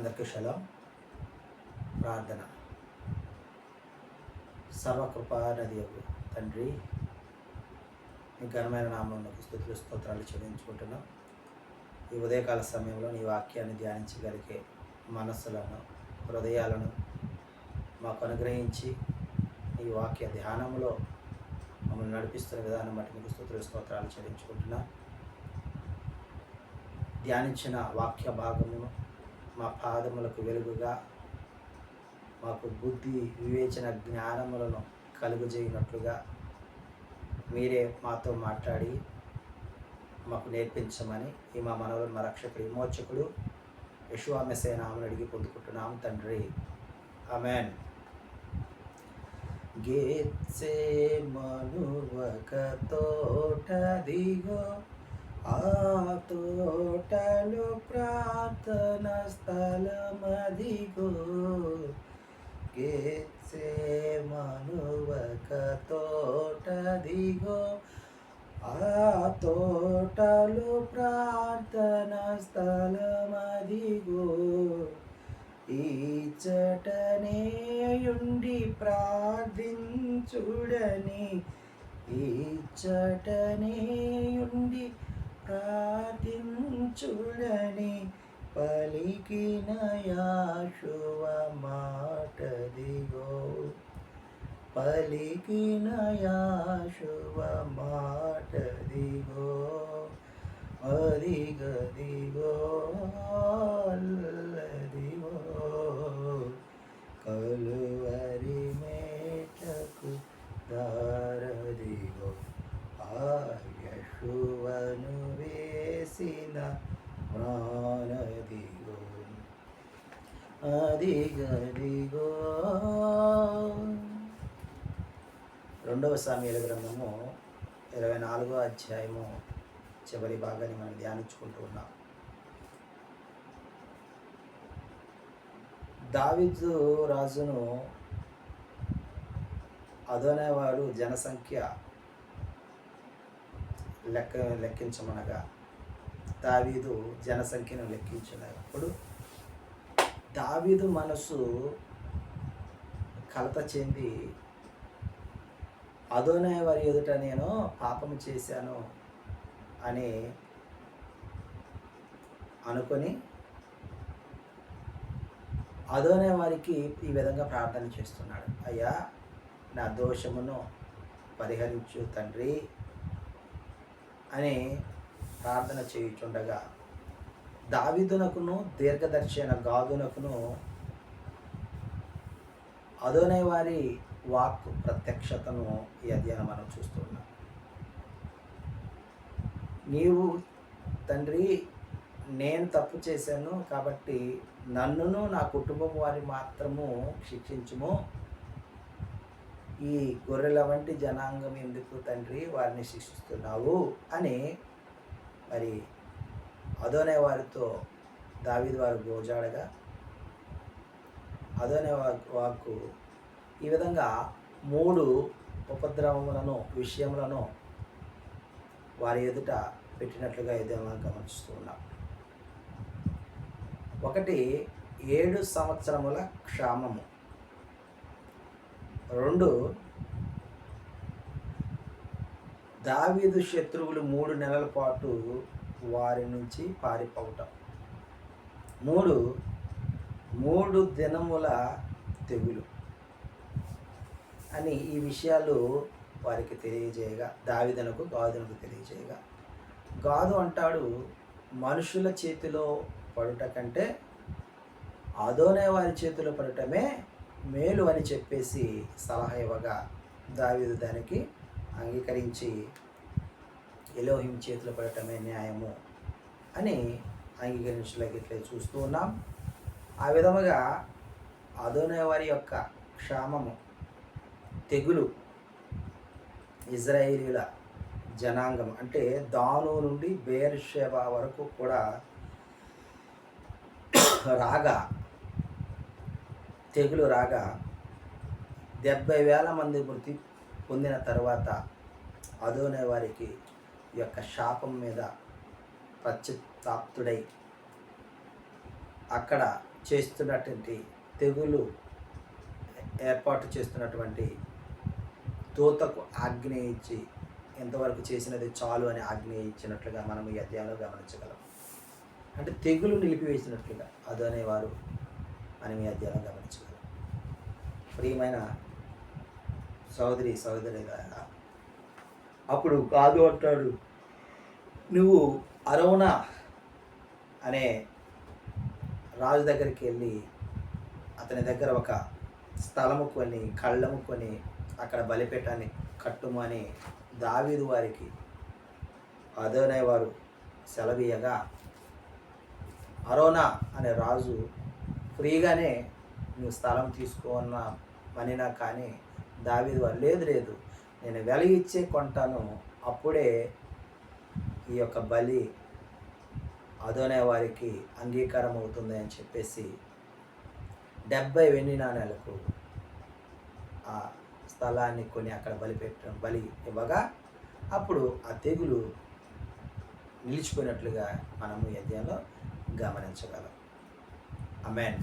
అందరికీ శలం ప్రార్థన. సర్వకృపానది యొక్క తండ్రి మీ ఘనమైన నామంలో స్థుతులు స్తోత్రాలు చెల్లించుకుంటున్నాం. ఈ ఉదయకాల సమయంలో నీ వాక్యాన్ని ధ్యానించగలిగే మనస్సులను హృదయాలను మాకు అనుగ్రహించి నీ వాక్య ధ్యానంలో మమ్మల్ని నడిపిస్తున్న విధానం బట్టి మీకు స్థుతులు స్తోత్రాలు చెల్లించుకుంటున్నా. ధ్యానించిన వాక్య భాగమును మా పాదములకు వెలుగుగా మాకు బుద్ధి వివేచన జ్ఞానములను కలుగజేయినట్లుగా మీరే మాతో మాట్లాడి మాకు నేర్పించమని ఈ మా మనవులు మా రక్షకుడు విమోచకుడు యశువామెసే నామని అడిగి పొందుకుంటున్నాం తండ్రి. అమెన్ గేత్సే మనువక తోట దిగో ఆ తోటలు ప్రార్థన స్థలమదిగో. గేసే మనువక తోటదిగో ఆ తోటలు ప్రార్థన స్థలమదిగో ఈచటనేయుండి ప్రార్థించుడని ఈచటనేయుండి ప్రార్థించుడని పలికిన యాశువ మాటదిగో పలికిన యాశువ మాటదిగో అదిగదిగో రెండవ సామ్యాల గ్రంథము ఇరవై నాలుగో అధ్యాయము చివరి భాగాన్ని మనం ధ్యానించుకుంటూ ఉన్నాం. దావిదు రాజును అదోనేవాడు జనసంఖ్య లెక్క లెక్కించమనగా దావీదు జనసంఖ్యను లెక్కించినప్పుడు దావీదు మనసు కలత చెంది అదోనే వారి ఎదుట నేను పాపం చేశాను అని అనుకొని అదోనే వారికి ఈ విధంగా ప్రార్థన చేస్తున్నాడు. అయ్యా నా దోషమును పరిహరించు తండ్రి అని ప్రార్థన చేయుచుండగా దావిదునకును దీర్ఘదర్శన గాదునకును అదోనే వారి వాక్ ప్రత్యక్షతను ఈ అధ్యయనం మనం చూస్తున్నాం. నీవు తండ్రి నేను తప్పు చేశాను కాబట్టి నన్నును నా కుటుంబం వారి మాత్రము శిక్షించుము. ఈ గొర్రెల వంటి జనాంగం ఎందుకు తండ్రి? వారిని శిక్షిస్తున్నావు అని మరి అదోనే వారితో దావిది వారు గోజాడగా అదోనే వాకు ఈ విధంగా మూడు ఉపద్రవములను విషయములను వారి ఎదుట పెట్టినట్లుగా ఇది మనం గమనిస్తూ ఉన్నాం ఒకటి ఏడు సంవత్సరముల క్షామము. రెండు దావీదు శత్రువులు మూడు నెలల పాటు వారి నుంచి పారిపోవటం. మూడు మూడు దినముల తెగులు అని ఈ విషయాలు వారికి తెలియజేయగా దావిదనకు గాదునకు తెలియజేయగా. గాదు అంటాడు మనుషుల చేతిలో పడుట కంటే అదోనే వారి చేతిలో పడటమే మేలు అని చెప్పేసి సలహా ఇవ్వగా దావీదు దానికి అంగీకరించి ఎలోహిం చేతిలో పడటమే న్యాయము అని అంగీకరించలేక ఇట్లా చూస్తూ ఉన్నాం. ఆ విధముగా అదోనే వారి యొక్క క్షామము తెగులు ఇజ్రాయేలీల జనాంగం అంటే దాను నుండి బేర్షేబా వరకు కూడా రాగా తెగులు రాగా డెబ్బై వేల మంది మృతి పొందిన తర్వాత అదోనే వారికి యొక్క శాపం మీద పశ్చిత్తాప్తుడై అక్కడ చేస్తున్నటువంటి తెగులు ఏర్పాటు చేస్తున్నటువంటి దూతకు ఆజ్ఞ ఇచ్చి ఎంతవరకు చేసినది చాలు అని ఆజ్ఞ ఇచ్చినట్లుగా మనం ఈ అధ్యాయంలో గమనించగలం. అంటే తెగులు నిలిపివేసినట్లుగా అది అనేవారు మనం ఈ అధ్యాయంలో గమనించగలం. ప్రియమైన సోదరి సోదరి అప్పుడు కాదు అంటాడు. నువ్వు అరోనా అనే రాజు దగ్గరికి వెళ్ళి అతని దగ్గర ఒక స్థలము కొని కళ్ళము కొని అక్కడ బలిపెట్టాన్ని కట్టుమని దావీదు వారికి అదోనే వారు సెలవీయగా అరోనా అనే రాజు ఫ్రీగానే నువ్వు స్థలం తీసుకున్న మనినా కానీ దావీదు వారు లేదు లేదు. నేను వెల ఇచ్చే కొంటాను అప్పుడే ఈ యొక్క బలి అదోనే వారికి అంగీకారం అవుతుంది అని చెప్పేసి డెబ్బై వెండి నాణేలకు ఆ స్థలాన్ని కొని అక్కడ బలి పెట్టడం బలి ఇవ్వగా అప్పుడు ఆ తెగులు నిలిచిపోయినట్లుగా మనము ఈ అధ్యాయంలో గమనించగలం. అమెన్